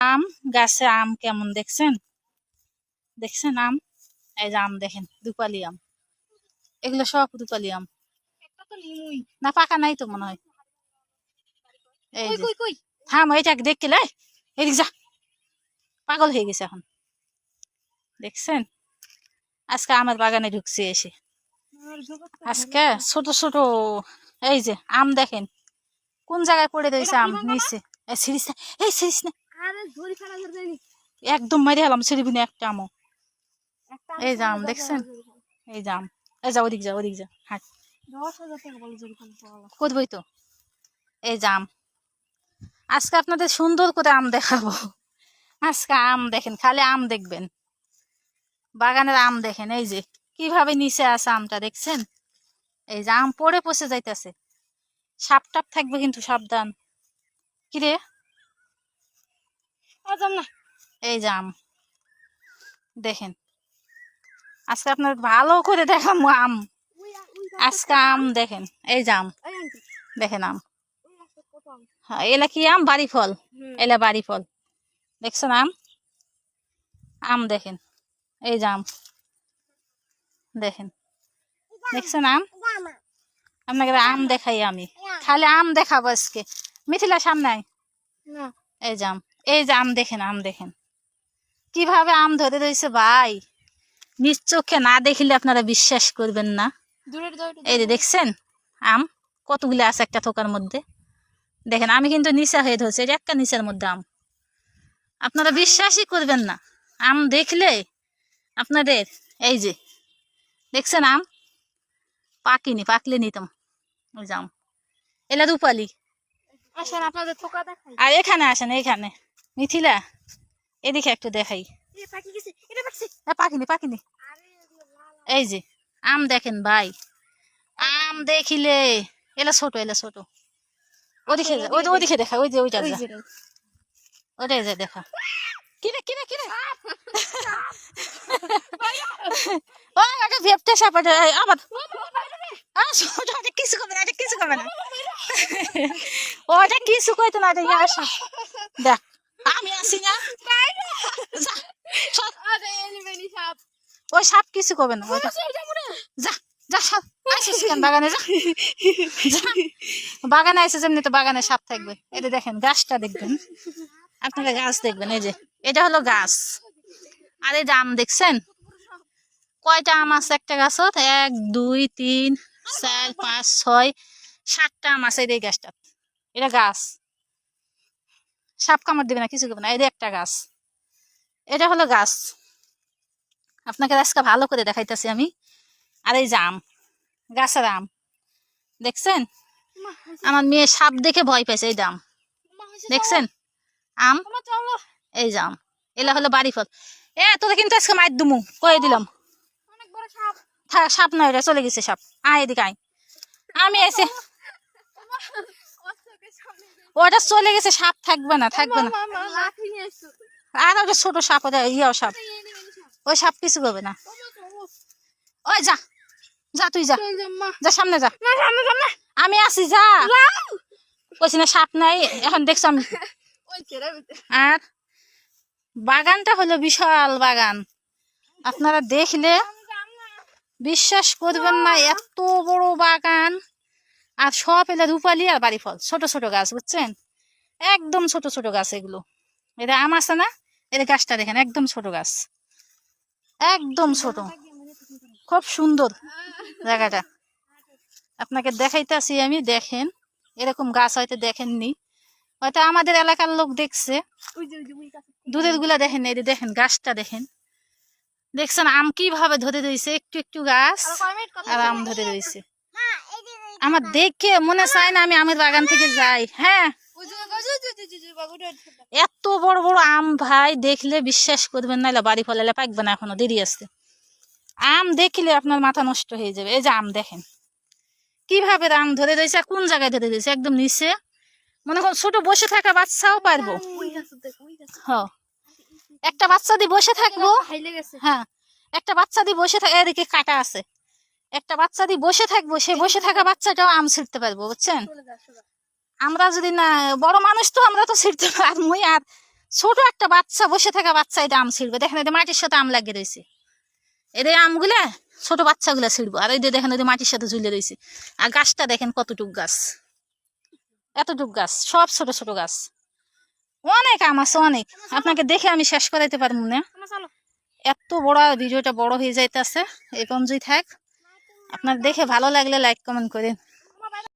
আম গাছে আম কেমন দেখছেন? দেখছেন আম? এই যে আম দেখেন দুপালি আম। এগুলো সব দুপালি আম। না পাকা নাই তো মনে হয়। এই থাম লাই এদিক যা। পাগল হয়ে গেছে এখন। দেখছেন? আজকে আমার বাগানে ঢুকছে এসে। আজকে ছোট ছোট এই যে আম দেখেন। কোন জায়গায় পড়ে রয়েছে আম? নিচে? এই সিরিজ না এই সিরিজ না একদম মেরে হলাম না একটা আমও। এই আম দেখছেন? এই আম। এই যা ওদিক যা ওদিক যা হাট। করবই তো এই আম। আজকে আপনাদের সুন্দর করে আম দেখাবো। আজকে আম দেখেন খালি আম দেখবেন। বাগানের আম দেখেন এই যে। কীভাবে নিচে আছে আমটা দেখছেন? এই যে আম পড়ে পচে যাইতেছে। সাপ টাপ থাকবে কিন্তু সাবধান। কিরে? না। এই যে আম দেখেন। আজকে আপনার ভালো করে দেখাবো আম। আজকে আম দেখেন। এই যে আম দেখেন আম। হ্যাঁ, এলা কি আম? বাড়ি ফল। এলা বাড়ি ফল। দেখছেন আম? আম দেখেন। এই যে আম দেখেন। দেখছেন আম? আপনাকে আম দেখাই আমি। খালি আম দেখাবো আজকে। মিথিলা সামনে। এই যে আম এই যে আম দেখেন আম দেখেন। কীভাবে আম ধরে রয়েছে ভাই? নিজ চোখে না দেখলে আপনারা বিশ্বাস করবেন না। এই যে দেখছেন? আম কতগুলো আছে একটা থোকার মধ্যে? দেখেন আমি কিন্তু নিচা হয়ে ধরছি এটা একটা নিচের মধ্যে আম। আপনারা বিশ্বাসই করবেন না। আম দেখলে আপনাদের এই যে দেখছেন আম? পাকিনি পাকলে নিতাম ওই যে আম। এলা রূপালি। আসেন আপনাদের থোকা দেখাই। আর এখানে আসেন এখানে। মিথিলা এদিকে একটু দেখাই। পাকিনি এই যে আম দেখেন ভাই। আম দেখিলে এলা ছোট এলা ছোট। ওদিকে ওই যে ওদিকে দেখা ওই যে ওইটা ওই যা। যে। ওটাই যা দেখা। কিরে কিরে কিরে ওই একটা ভেপটে সাপ ওটা এই, আবার। ওটা ওটা কিছু করবে না এটা কিছু করবে না। ওটা কিছু কইতো না এটা আসা। দেখ। আমি আসি না। ওই সাপ কিছু করবে না যা যা সাপ আসিস কেন বাগানে যা। বাগানে এসে যেমনি তো বাগানে সাপ থাকবে। এটা দেখেন গাছটা দেখবেন। আপনারা গাছ দেখবেন এই যে। এটা হলো গাছ। আর এই যে আম দেখছেন? কয়টা আম আছে একটা গাছত? এক দুই তিন চার পাঁচ ছয় সাতটা আম আছে এই যে এই গাছটা এটা গাছ। সাপ কামড় দিবে না কিছু করবে না। এই যে একটা গাছ। এটা হলো গাছ। আপনাকে আজকে ভালো করে দেখাইতেছি আমি। আর এই যে আম। গাছের আম। দেখছেন? আমার মেয়ে সাপ দেখে ভয় পেয়েছে এই দাম দেখছেন? আম? এই জাম এলা হলো বাড়ি ফল এ তোদের কিন্তু আজকে মাইর দুমু। কয়ে দিলাম। সাপ। থাক সাপ নয় রে চলে গেছে সাপ। আয় এদিকে আয়। আমি এসে ওটা চলে গেছে সাপ থাকবে না থাকবে না। আর ওটা ছোট সাপ ওটা ইয়াও সাপ। ওই সাপ কিছু করবে না। ওই যা যা তুই যা। যা সামনে যা। আমি আসি যা। কইছি না সাপ নাই। এখন দেখছি আমি। আর বাগানটা হলো বিশাল বাগান। আপনারা দেখলে বিশ্বাস করবেন না এত বড় বাগান। আর সব এলে রূপালি আর বাড়ি ফল ছোট ছোট গাছ বুঝছেন? একদম ছোট ছোট গাছ এগুলো। এটা আম আছে না? এটা গাছটা দেখেন একদম ছোট গাছ। একদম ছোট। খুব সুন্দর জায়গাটা। আপনাকে দেখাইতেছি আমি দেখেন। এরকম গাছ হয়তো দেখেননি। হয়তো আমাদের এলাকার লোক দেখছে। দুধেরগুলা দেখেন এই দেখেন গাছটা দেখেন। দেখছেন আম কীভাবে ধরে রয়েছে একটু একটু গাছ আর আম ধরে রয়েছে। আমার দেখে মনে চায় না আমি আমের বাগান থেকে যাই। হ্যাঁ? এত বড় বড় আম ভাই দেখলে বিশ্বাস করবেন না বাড়ি ফল এলা পাকবে না এখনও দেরি আছে। আম দেখলে আপনার মাথা নষ্ট হয়ে যাবে। এই যে আম দেখেন। কীভাবে আম ধরে রয়েছে কোন জায়গায় ধরে রয়েছে? একদম নিচে। মনে করুন ছোট বসে থাকা বাচ্চাও পারব। একটা বাচ্চা দিয়ে বসে থাকব। হ্যাঁ। একটা বাচ্চা দিয়ে বসে থাকে এদিকে কাটা আছে। একটা বাচ্চা দিয়ে বসে থাকব সে বসে থাকা বাচ্চাটাও আম ছিঁড়তে পারব বুঝছেন? আমরা যদি না বড় মানুষ তো আমরা তো ছিঁড়তে পারবই আর ছোট একটা বাচ্চা বসে থাকা বাচ্চা এটা আম ছিঁড়বে দেখেন এদের মাটির সাথে আম লাগিয়ে রয়েছে। এদের আমগুলা ছোট বাচ্চাগুলা ছিড়বো আর যে দেখেন ওদের মাটির সাথে ঝুলে রয়েছে। আর গাছটা দেখেন কতটুক গাছ এতটুক গাছ সব ছোট ছোট গাছ। অনেক আম আছে অনেক। আপনাকে দেখে আমি শেষ করাইতে পারব না। এত বড় ভিডিওটা বড় হয়ে যাইতেছে এই পর্যন্তই থাক আপনার দেখে ভালো লাগলে লাইক কমেন্ট করেন